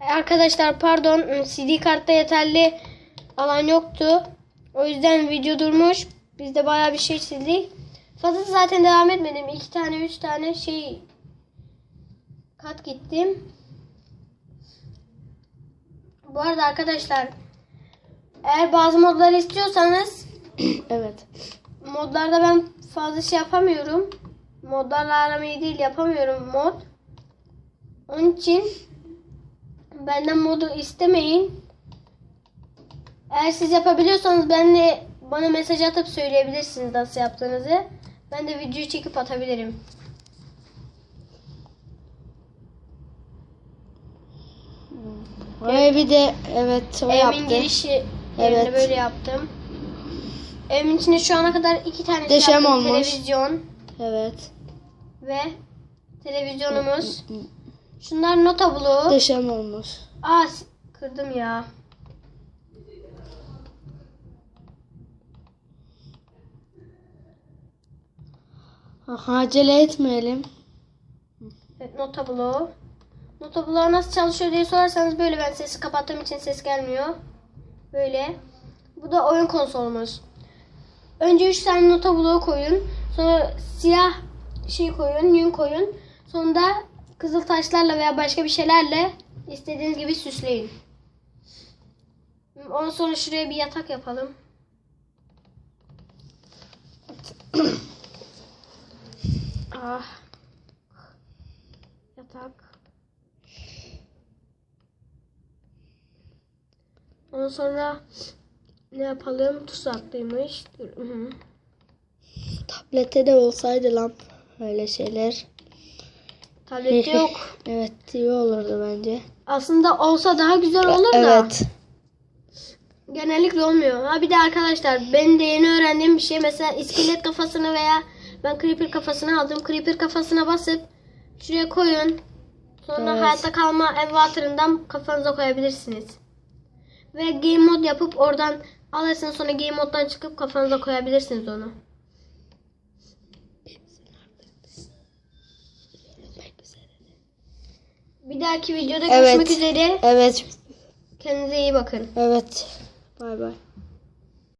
Arkadaşlar pardon CD kartta yeterli alan yoktu. O yüzden video durmuş. Biz de bayağı bir şey sildik. Fazla zaten devam etmedim. İki tane üç tane şey kat gittim. Bu arada arkadaşlar eğer bazı modları istiyorsanız Evet. modlarda ben fazla şey yapamıyorum. Modlarla aram iyi değil yapamıyorum mod. Onun için benden modu istemeyin. Eğer siz yapabiliyorsanız ben de bana mesaj atıp söyleyebilirsiniz nasıl yaptığınızı. Ben de videoyu çekip atabilirim. O evi de evet o Evimin yaptı. girişi Evet. böyle yaptım. Evimin içinde şu ana kadar iki tane şey yaptım. olmuş. Televizyon Evet. ve televizyonumuz. Şunlar nota bloğu. Deşem olmuş. Aa kırdım ya. Aha, acele etmeyelim. Evet, nota bloğu. Nota bloğu nasıl çalışıyor diye sorarsanız böyle ben sesi kapattığım için ses gelmiyor. Böyle. Bu da oyun konsolumuz. Önce 3 tane nota koyun. Sonra siyah şey koyun, yün koyun. Sonra kızıl taşlarla veya başka bir şeylerle istediğiniz gibi süsleyin. Ondan sonra şuraya bir yatak yapalım. ah. Yatak. Ondan sonra ne yapalım? Tuzaklıymış. Tablette de olsaydı lan öyle şeyler. Tablette yok. evet iyi olurdu bence. Aslında olsa daha güzel olur da. Evet. Genellikle olmuyor. Ha bir de arkadaşlar benim de yeni öğrendiğim bir şey mesela iskelet kafasını veya ben creeper kafasını aldım. Creeper kafasına basıp şuraya koyun. Sonra Evet. hayatta kalma envanterinden kafanıza koyabilirsiniz. Ve game mod yapıp oradan alırsınız sonra game moddan çıkıp kafanıza koyabilirsiniz onu. Bir dahaki videoda Evet. görüşmek üzere. Evet. Kendinize iyi bakın. Evet. Bay bay.